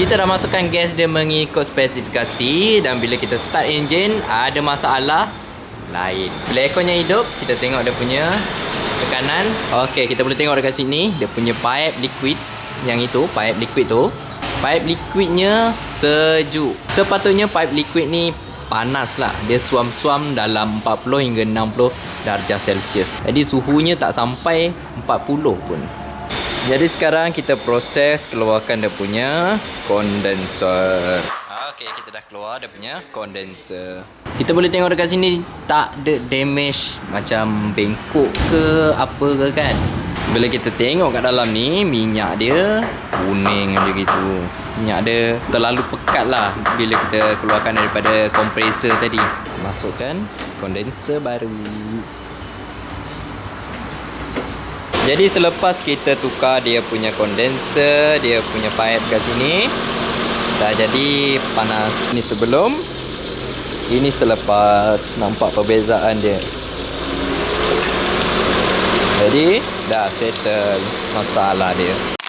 Kita dah masukkan gas dia mengikut spesifikasi dan bila kita start engine ada masalah lain. Bila airconnya hidup, kita tengok dia punya tekanan. Okey, kita boleh tengok dekat sini dia punya pipe liquid yang itu, pipe liquid tu. Pipe liquidnya sejuk. Sepatutnya pipe liquid ni panas lah. Dia suam-suam dalam 40 hingga 60 darjah Celsius. Jadi suhunya tak sampai 40 pun. Jadi sekarang kita proses keluarkan dia punya condenser. Okey, kita dah keluar dia punya condenser. Kita boleh tengok dekat sini tak ada damage macam bengkok ke apa ke kan. Bila kita tengok kat dalam ni minyak dia kuning macam gitu. Minyak dia terlalu pekat lah bila kita keluarkan daripada kompresor tadi. Masukkan kondenser baru. Jadi selepas kita tukar dia punya kondenser, dia punya pipe kat sini dah jadi panas. Ni sebelum ini selepas nampak perbezaan dia. Jadi dah settle masalah dia.